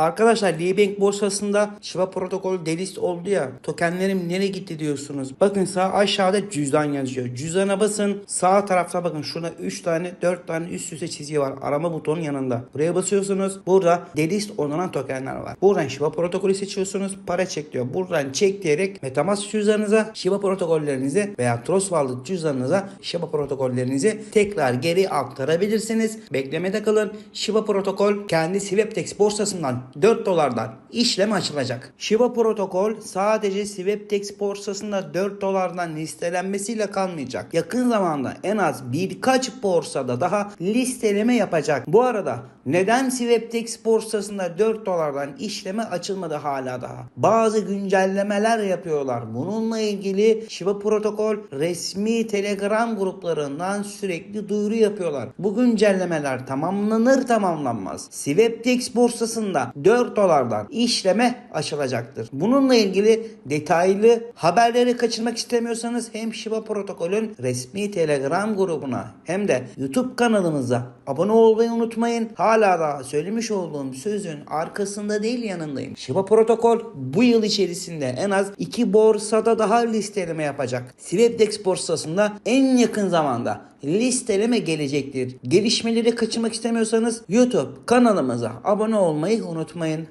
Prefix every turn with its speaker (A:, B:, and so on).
A: Arkadaşlar Libank borsasında Shiba protokol delist oldu ya. Tokenlerim nereye gitti diyorsunuz. Bakın sağ aşağıda cüzdan yazıyor. Cüzdana basın. Sağ tarafta bakın şurada 3 tane 4 tane üst üste çizgi var. Arama butonun yanında. Buraya basıyorsunuz. Burada delist olanan tokenler var. Buradan Shiba protokolü seçiyorsunuz. Para çek diyor. Buradan çek diyerek Metamask cüzdanınıza Shiba protokollerinizi veya Trust Wallet cüzdanınıza Shiba protokollerinizi tekrar geri aktarabilirsiniz. Beklemede kalın. Shiba protokol kendi Swaptex borsasından 4 dolardan işlem açılacak. Shiba protokol sadece Swaptex borsasında 4 dolardan listelenmesiyle kalmayacak. Yakın zamanda en az birkaç borsada daha listeleme yapacak. Bu arada neden Swaptex borsasında 4 dolardan işleme açılmadı hala daha? Bazı güncellemeler yapıyorlar. Bununla ilgili Shiba protokol resmi Telegram gruplarından sürekli duyuru yapıyorlar. Bu güncellemeler tamamlanır tamamlanmaz. Swaptex borsasında 4 dolardan işleme açılacaktır. Bununla ilgili detaylı haberleri kaçırmak istemiyorsanız hem Shiba protokolün resmi Telegram grubuna hem de YouTube kanalımıza abone olmayı unutmayın. Hala daha söylemiş olduğum sözün arkasında değil yanındayım. Shiba protokol bu yıl içerisinde en az iki borsada daha listeleme yapacak. Swapdex borsasında en yakın zamanda listeleme gelecektir. Gelişmeleri kaçırmak istemiyorsanız YouTube kanalımıza abone olmayı unutmayın.